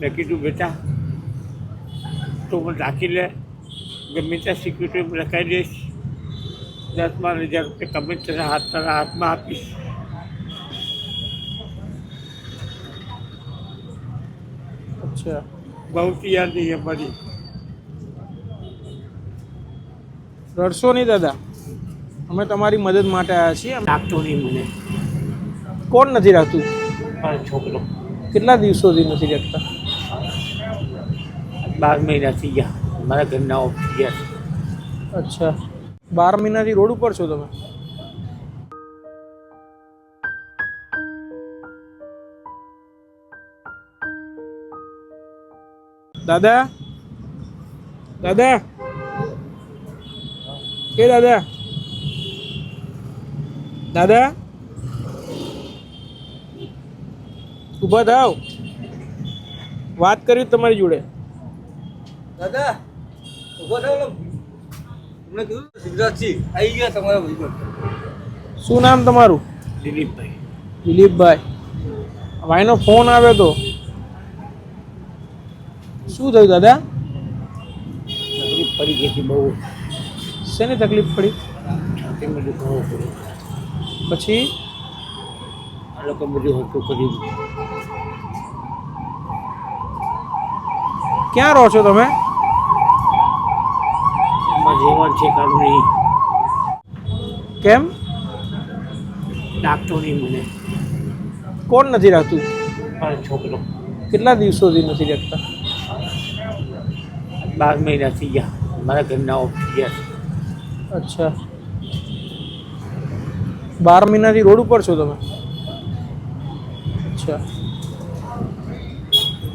મેં કીધું બેટા તું પણ રાખી લે. ગમે ત્યાં સિક્યુરિટી લખાઈ દઈશ. દસ બાર હજાર રૂપિયા ગમે તેના હાથ તારા હાથમાં આપીશ. અચ્છા. બહુ તૈયાર નહીં અમારી. રડશો નહીં દાદા. અમે તમારી મદદ માટે આવ્યા છીએ. અમે- રાખતો નહીં મને. કોણ નથી રાખતું? મારો છોકરો. કેટલા દિવસોથી નથી રાખતા? બાર મહિના થઈ ગયા. મારા ઘરના ઓફ થઈ ગયા અચ્છા. બાર મહિનાથી રોડ ઉપર છો તમે? દાદા? દાદા? કે દાદા. દાદા? ઊભા થાવ. વાત કરી તમારી જોડે. દાદા ઊભો ને તમને કીધું ને, આવી ગયા તમારા ભાઈબંધ. શું નામ તમારું? દિલીપભાઈ. દિલીપભાઈ. ભાઈનો ફોન આવ્યો તો? શું થયું દાદા? તકલીફ પડી ગઈ હતી બહુ. શેની તકલીફ પડી? પછી? આ લોકો બધું હોતું કર્યું ક્યાં રહો છો તમે? એમાં જેવા છે કાઢું કેમ? રાખતો નહીં મને. કોણ નથી રાખતું? મારો છોકરો. કેટલા દિવસોથી નથી રાખતા? બાર મહિના થઈ ગયા. મારા ઘરના ઓફ થઈ ગયા છે. અચ્છા. બાર મહિનાથી રોડ ઉપર છો તમે? અચ્છા.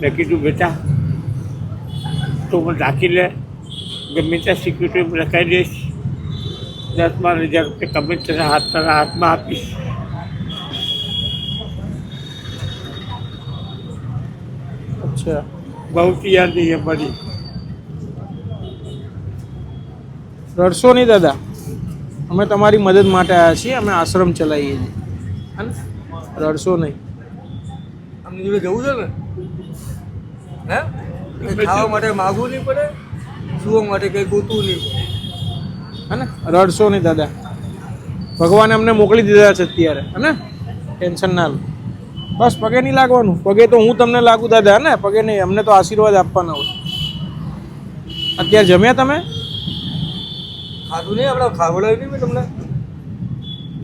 મેં કીધું બેટા તું મને રાખી લે. ગમે ત્યાં સિક્યુરિટી લખાઈ દઈશ. દસ બાર હજાર રૂપિયા ગમે તેના હાથ તારા હાથમાં આપીશ. અચ્છા. બહુ તૈયાર નહીં અમારી. રડશો નહીં દાદા. અમે તમારી મદદ માટે આવ્યા છીએ અમે આશ્રમ ચલાવીએ છીએ. હે ને રડશો નહીં. અમને જોડે જવું છે ને? હે? ખાવા માટે માગવું નહીં પડે? સુવા માટે કંઈ ગોતું નહીં. હે ને? રડશો નહીં દાદા. ભગવાને અમને મોકલી દીધા છે અત્યારે હે ને? ટેન્શન ના લો. બસ પગે નહીં લાગવાનું. પગે તો હું તમને લાગુ દાદા ને? પગે નહીં. અમને તો આશીર્વાદ આપવાના હોય. અત્યારે જમ્યા તમે? ખાધું નહીં? આપણે ખાવડાવ્યું નહીં મેં તમને.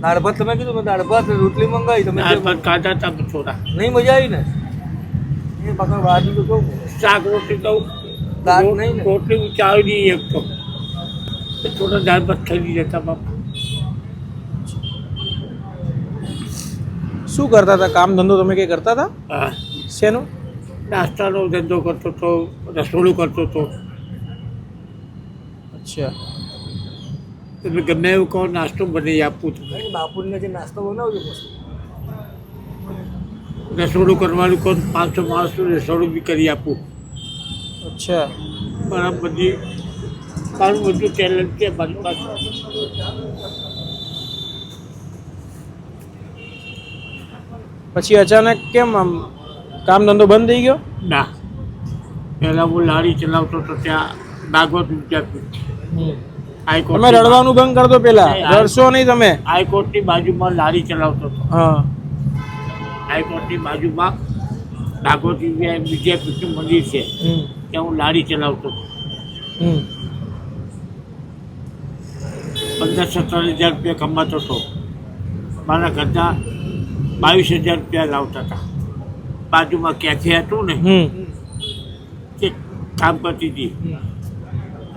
દાળ ભાત તમે કીધું મેં દાળ ભાત રોટલી મંગાવી તમે દાળ ભાત ખાધા? હતા છોરા નહીં મજા આવી ને? એ પાછળ વાત તો કહું. શાક રોટલી તો દાળ નહીં. રોટલી ચાવી એક તો. થોડા ભાત ખાઈ લીધા હતા બાપા. શું કરતા હતા? કામ ધંધો તમે કંઈ કરતા હતા? હા. શેનું? નાસ્તાનો ધંધો કરતો હતો રસોડું કરતો હતો. અચ્છા. તમે ગમે એવું કહો નાસ્તો બનાવી આપું છું બાપુને જે નાસ્તો બનાવજો રસોડું કરવાનું કહો પાંચસો માણસનું રસોડું બી કરી આપું. અચ્છા. પણ બધી મારું બધું ટેલેન્ટ છે મારી પાસે પછી અચાનક કેમ આમ કામ ધંધો બંધ થઈ ગયો? ના. પહેલાં હું લારી ચલાવતો તો ત્યાં દાગોદ વિદ્યાપીઠ હાઈકોર્ટ તમે રડવાનું બંધ કરતો પેલા. આ- રડશો નહીં તમે. હાઈકોર્ટની બાજુમાં લારી ચલાવતો હતો હા. હાઈકોર્ટની બાજુમાં દાગોદ વિદ્યાપીઠનું મંદિર છે. ત્યાં હું લારી ચલાવતો હતો. હમ. પંદર સત્તર હજાર રૂપિયા કમાતો હતો. મારા ઘરના બાવીસ હજાર રૂપિયા લાવતા હતા. બાજુમાં કેફે હતું ને? તે કામ કરતી હતી.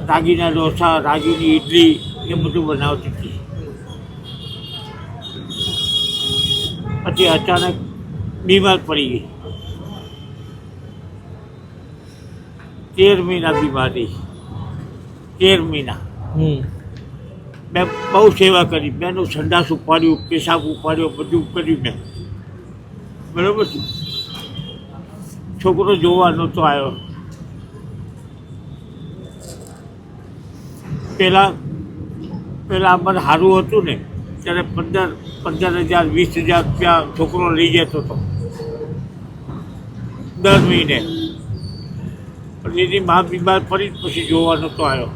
રાગીના ડોસા રાગીની ઇડલી એ બધું બનાવતી હતી. પછી અચાનક બીમાર પડી ગઈ. તેર મહિના બીમારી. તેર મહિના. મેં બહુ સેવા કરી. મેનું સંડાસ ઉપાડ્યું પેશાબ ઉપાડ્યો બધું કર્યું મેં. બરાબર છે? છોકરો જોવા નહોતો આવ્યો. પહેલાં પહેલાં મને સારું હતું ને ત્યારે પંદર પંદર હજાર વીસ હજાર રૂપિયા છોકરો લઈ જતો હતો. દર મહિને. પણ એની માં બીમાર પડી જ પછી જોવા નહોતો આવ્યો.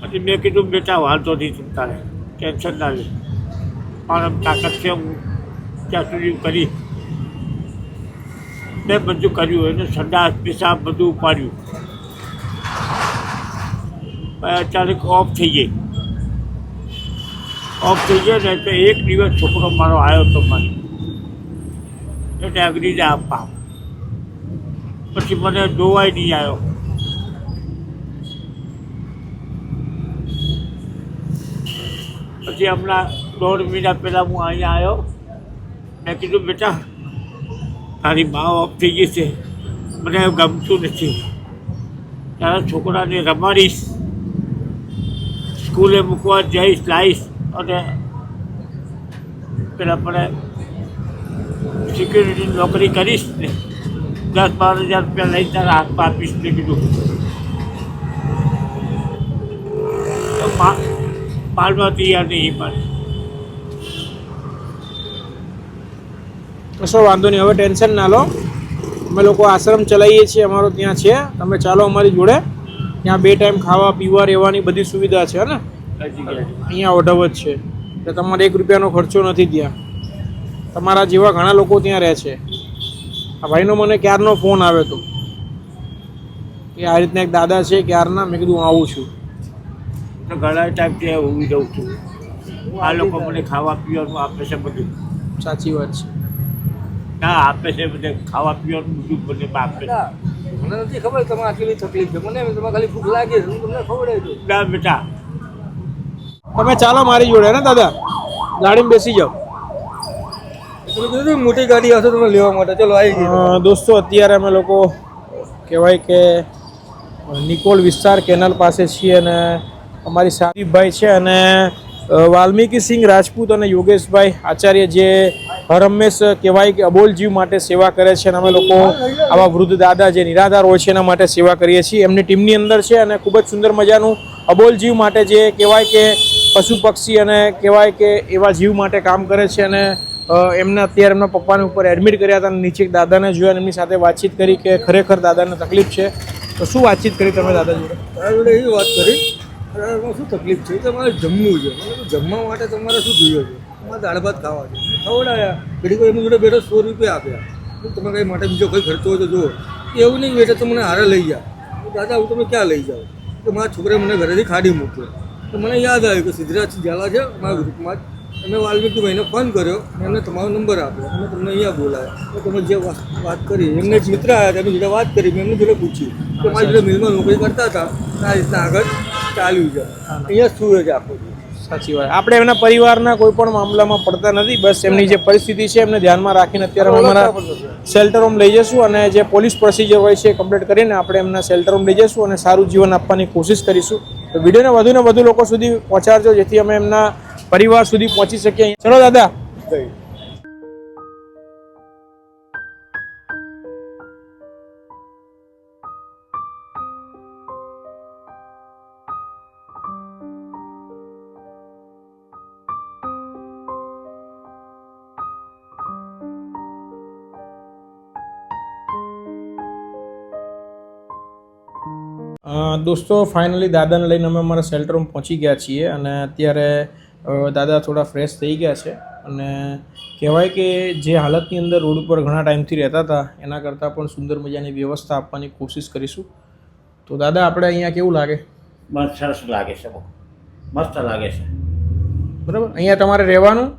પછી મેં કીધું, બેટા, વાંધો નહીં તું તારે. ટેન્શન ના લે. પણ તાકાત છે, હું ત્યાં સુધી કરી. મેં બધું કર્યું, એને સંડાસ, પેશાબ બધું ઉપાડ્યું. અચાનક ઓફ થઈ ગઈ. ઓફ થઈ ગયો ને તો એક દિવસ છોકરો મારો આવ્યો તો મને એટલે અગ્નિને આપવા. પછી મને જોવાય નહીં આવ્યો. પછી હમણાં દોઢ મહિના પહેલાં હું અહીંયા આવ્યો. મેં કીધું, બેટા, તારી મા ઓફ થઈ ગઈ છે. મને ગમતું નથી. તારા છોકરાને રમાડીશ. સ્કૂલે મૂકવા જઈશ લાવીશ અને પેલા આપણે સિક્યુરિટીની નોકરી કરીશ ને દસ બાર હજાર રૂપિયા લઈ તારા હાથમાં આપીશ ને કીધું. તો પાડવા તૈયાર નહીં પણ કશો વાંધો નહીં હવે ટેન્શન ના લો. અમે લોકો આશ્રમ ચલાવીએ છીએ અમારો ત્યાં છે. તમે ચાલો અમારી જોડે. ત્યાં બે ટાઈમ ખાવા પીવા રહેવાની બધી સુવિધા છે ને? અહીંયા ઓઢવ જ છે. એટલે તમારે એક રૂપિયાનો ખર્ચો નથી ત્યાં. તમારા જેવા ઘણા લોકો ત્યાં રહે છે. આ ભાઈનો મને ક્યારનો ફોન આવ્યો હતો કે આ રીતના એક દાદા છે ક્યારના? મેં કીધું હું આવું છું. ઘણા ટાઈમથી હું જઉં છું. આ લોકો મને ખાવા પીવાનું આપે છે બધું. સાચી વાત છે. ના આપે છે બધે. ખાવા પીવાનું બધું બધે આપે છે. મને નથી ખબર તમારે આટલી બધી તકલીફ છે. મને તમે તમારે ખાલી ભૂખ લાગે છે હું તમને ખબર દઉં ના બેટા. તમે ચાલો મારી જોડે ને દાદા? ગાડીમાં બેસી જાઓ. તમે મોટી ગાડી આવશે તમે લેવા માટે. ચલો, આવી ગઈ. દોસ્તો, અત્યારે અમે લોકો કહેવાય કે, નિકોલ વિસ્તાર કેનાલ પાસે છીએ અને અમારી સાદીભાઈ છે અને વાલ્મીકી સિંહ રાજપૂત અને યોગેશભાઈ આચાર્ય જે હરહંમેશ કહેવાય કે અબોલ જીવ માટે સેવા કરે છે અને અમે લોકો આવા વૃદ્ધ દાદા જે નિરાધાર હોય છે એના માટે સેવા કરીએ છીએ. એમની ટીમની અંદર છે અને ખૂબ જ સુંદર મજાનું અબોલ જીવ માટે જે કહેવાય કે પશુ પક્ષી અને કહેવાય કે એવા જીવ માટે કામ કરે છે અને એમને અત્યારે એમના પપ્પાને ઉપર એડમિટ કર્યા હતા નીચે દાદાને જોયા અને એમની સાથે વાતચીત કરી કે ખરેખર દાદાને તકલીફ છે. તો શું વાતચીત કરી તમે દાદા જોડે? દાદા જોડે એવી વાત કરી શું તકલીફ છે? તમારે જમવું છે. જમવા માટે તમારે શું જોઈએ છે? તમારે દાળ ભાત ખાવા છે. ખવડાયા. ઘડી કોઈ એમની જોડે બેઠો સો રૂપિયા આપ્યા. તમે કંઈ માટે બીજો કોઈ ખર્ચો હોય તો જુઓ. એવું નહીં બેઠા તો મને હારે લઈ જાઓ દાદા, હું તમે ક્યાં લઈ જાઓ તો મારા છોકરાએ મને ઘરેથી ખાડી મૂક્યો. તો મને યાદ આવ્યું કે સિદ્ધરાજ ઝાલા છે, મારા ગ્રુપમાં જ. મેં વાલ્મીકીભાઈને ફોન કર્યો એમને તમારો નંબર આપ્યો. અને તમને અહીંયા બોલાવ્યા. તો તમે જે વાત કરી એમને જ મિત્ર આવ્યા હતા એમની જોડે વાત કરી મેં એમને જોડે પૂછ્યું કે મારી જોડે મિલમાં નોકરી કરતા હતા આ રીતના આગળ ચાલ્યું છે. અહીંયા છે આખો દિવસ. સાચી વાત. આપણે એમના પરિવારના કોઈ પણ મામલામાં પડતા નથી બસ એમની જે પરિસ્થિતિ છે એમને ધ્યાનમાં રાખીને અત્યારે અમે અમારા શેલ્ટર હોમ લઈ જઈશું અને જે પોલીસ પ્રોસિજર હોય છે એ કમ્પ્લીટ કરીને આપણે એમના શેલ્ટર હોમ લઈ જઈશું અને સારું જીવન આપવાની કોશિશ કરીશું. તો વિડીયોને વધુ ને વધુ લોકો સુધી પહોંચાડજો જેથી અમે એમના પરિવાર સુધી પહોંચી શકીએ ચલો દાદા. દોસ્તો ફાઇનલી દાદાને લઈને અમે અમારા શેલ્ટર રૂમ પહોંચી ગયા છીએ અને અત્યારે દાદા થોડા ફ્રેશ થઈ ગયા છે. અને કહેવાય કે જે હાલતની અંદર રોડ ઉપર ઘણા ટાઈમથી રહેતા હતા એના કરતાં પણ સુંદર મજાની વ્યવસ્થા આપવાની કોશિશ કરીશું. તો દાદા આપણે અહીંયા કેવું લાગે? મસ્ત સરસ લાગે છે બહુ. મસ્ત લાગે છે. બરાબર? અહીંયા તમારે રહેવાનું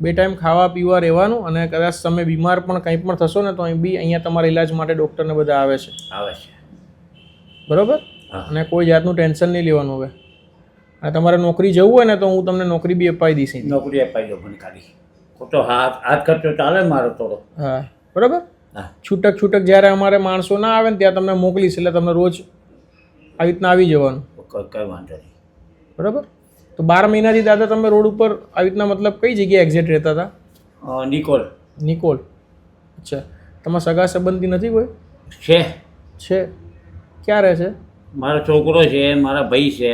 બે ટાઈમ ખાવા પીવા રહેવાનું અને કદાચ તમે બીમાર પણ કંઈ પણ થશો ને તો અહીં બી અહીંયા તમારા ઇલાજ માટે ડૉક્ટરને બધા આવે છે. આવે છે. બરાબર? અને કોઈ જાતનું ટેન્શન નહીં લેવાનું હવે. અને તમારે નોકરી જવું હોય ને તો હું તમને નોકરી બી અપાઈ દઈશ નોકરી અપાઈ દો મને ખાલી. ખોટો હાથ હાથ ખર્ચો ચાલે મારો થોડો. હા બરાબર? હા. છૂટક છૂટક જ્યારે અમારે માણસો ના આવે ને ત્યાં તમને મોકલીશ એટલે તમને રોજ આવી રીતના આવી જવાનું. કોઈ કઈ વાંધો નહીં. બરાબર? તો બાર મહિનાથી દાદા તમે રોડ ઉપર આવી રીતના મતલબ કઈ જગ્યાએ એક્ઝેક્ટ રહેતા હતા? નિકોલ. નિકોલ. અચ્છા. તમારા સગા સંબંધી નથી કોઈ? છે. છે. ક્યાં રહે છે? મારો છોકરો છે મારા ભાઈ છે.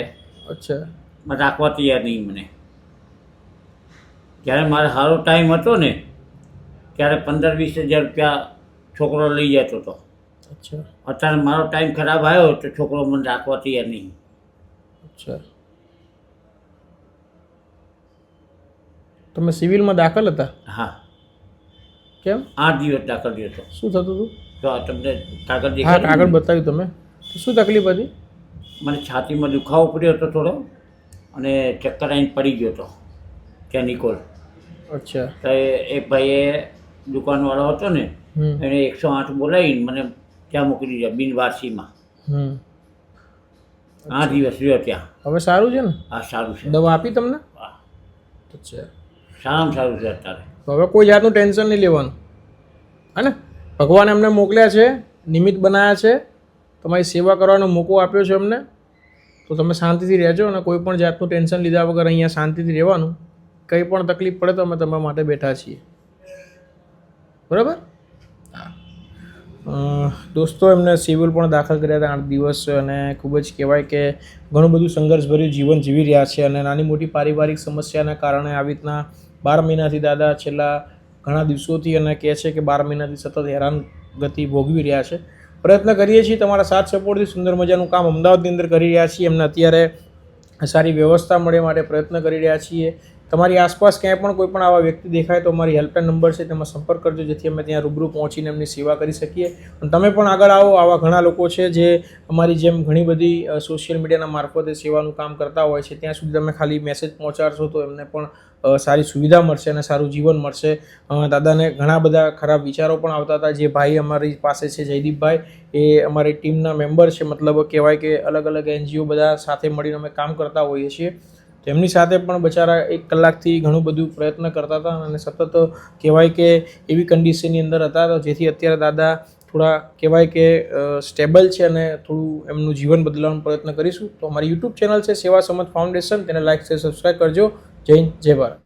અચ્છા. રાખવા તૈયાર નહીં મને. જ્યારે મારે સારો ટાઈમ હતો ને ત્યારે પંદર વીસ હજાર રૂપિયા છોકરો લઈ જતો હતો. અચ્છા. અત્યારે મારો ટાઈમ ખરાબ આવ્યો તો છોકરો મને રાખવા તૈયાર નહીં. અચ્છા. તમે સિવિલમાં દાખલ હતા? હા. કેમ? આઠ દિવસ દાખલ થયો હતો. શું થતું હતું? તો તમને કાગળ કાગળ બતાવ્યું તમે. શું તકલીફ હતી? મને છાતીમાં દુખાવો પડ્યો હતો થોડો. અને ચક્કર આવીને પડી ગયો હતો ત્યાં નિકોલ અચ્છા. તો એ એક ભાઈએ દુકાનવાળો હતો ને એને એકસો આઠ બોલાવીને મને ત્યાં મોકલી દીધા બિનવારસીમાં. આ આઠ દિવસ રહ્યો ત્યાં. હવે સારું છે ને? હા સારું છે. દવા આપી તમને? હા. અચ્છા. સારામાં સારું છે અત્યારે. હવે કોઈ જાતનું ટેન્શન નહીં લેવાનું. હે ને? ભગવાન એમને મોકલ્યા છે નિમિત્ત બનાવ્યા છે. તમારી સેવા કરવાનો મોકો આપ્યો છે એમને તો તમે શાંતિથી રહેજો અને કોઈ પણ જાતનું ટેન્શન લીધા વગર અહીંયા શાંતિથી રહેવાનું કંઈ પણ તકલીફ પડે તો અમે તમારા માટે બેઠા છીએ. બરાબર? દોસ્તો, એમને સિવિલ પણ દાખલ કર્યા હતા આઠ દિવસ અને ખૂબ જ કહેવાય કે ઘણું બધું સંઘર્ષભર્યું જીવન જીવી રહ્યા છે અને નાની મોટી પારિવારિક સમસ્યાના કારણે આવી રીતના બાર મહિનાથી દાદા છેલ્લા ઘણા દિવસોથી અને કહે છે કે બાર મહિનાથી સતત હેરાન ગતિ ભોગવી રહ્યા છે. પ્રયત્ન કરીએ છીએ તમારા સાથ સપોર્ટથી. સુંદર મજાનું કામ અમદાવાદની અંદર કરી રહ્યા છીએ. એમને અત્યારે સારી વ્યવસ્થા મળે માટે પ્રયત્ન કરી રહ્યા છીએ. તમારી આસપાસ ક્યાંય પણ કોઈ પણ આવા વ્યક્તિ દેખાય તો અમારી હેલ્પલાઇન નંબર છે, તેમાં સંપર્ક કરજો, જેથી અમે ત્યાં રૂબરૂ પહોંચીને એમની સેવા કરી શકીએ. અને તમે પણ આગળ આવો, આવા ઘણા લોકો છે જે અમારી જેમ ઘણી બધી સોશિયલ મીડિયાના મારફતે સેવાનું કામ કરતા હોય છે. ત્યાં સુધી તમે ખાલી મેસેજ પહોંચાડશો તો એમને પણ સારી સુવિધા મળશે અને સારું જીવન મળશે. દાદાને ઘણા બધા ખરાબ વિચારો પણ આવતા હતા. જે ભાઈ અમારી પાસે છે, જયદીપભાઈ, એ અમારી ટીમના મેમ્બર છે. મતલબ કહેવાય કે અલગ અલગ એનજીઓ બધા સાથે મળીને અમે કામ કરતા હોઈએ છીએ. તેમની સાથે પણ બચારા એક કલાકથી ઘણું બધું પ્રયત્ન કરતા હતા અને સતત કહેવાય કે એવી કન્ડિશનની અંદર હતા. જેથી અત્યારે દાદા થોડા કહેવાય કે સ્ટેબલ છે અને થોડું એમનું જીવન બદલવાનો પ્રયત્ન કરીશું. તો અમારી યુટ્યુબ ચેનલ છે સેવા સમજ ફાઉન્ડેશન. તેને લાઈક છે સબસ્ક્રાઈબ કરજો. જય જય ભારત.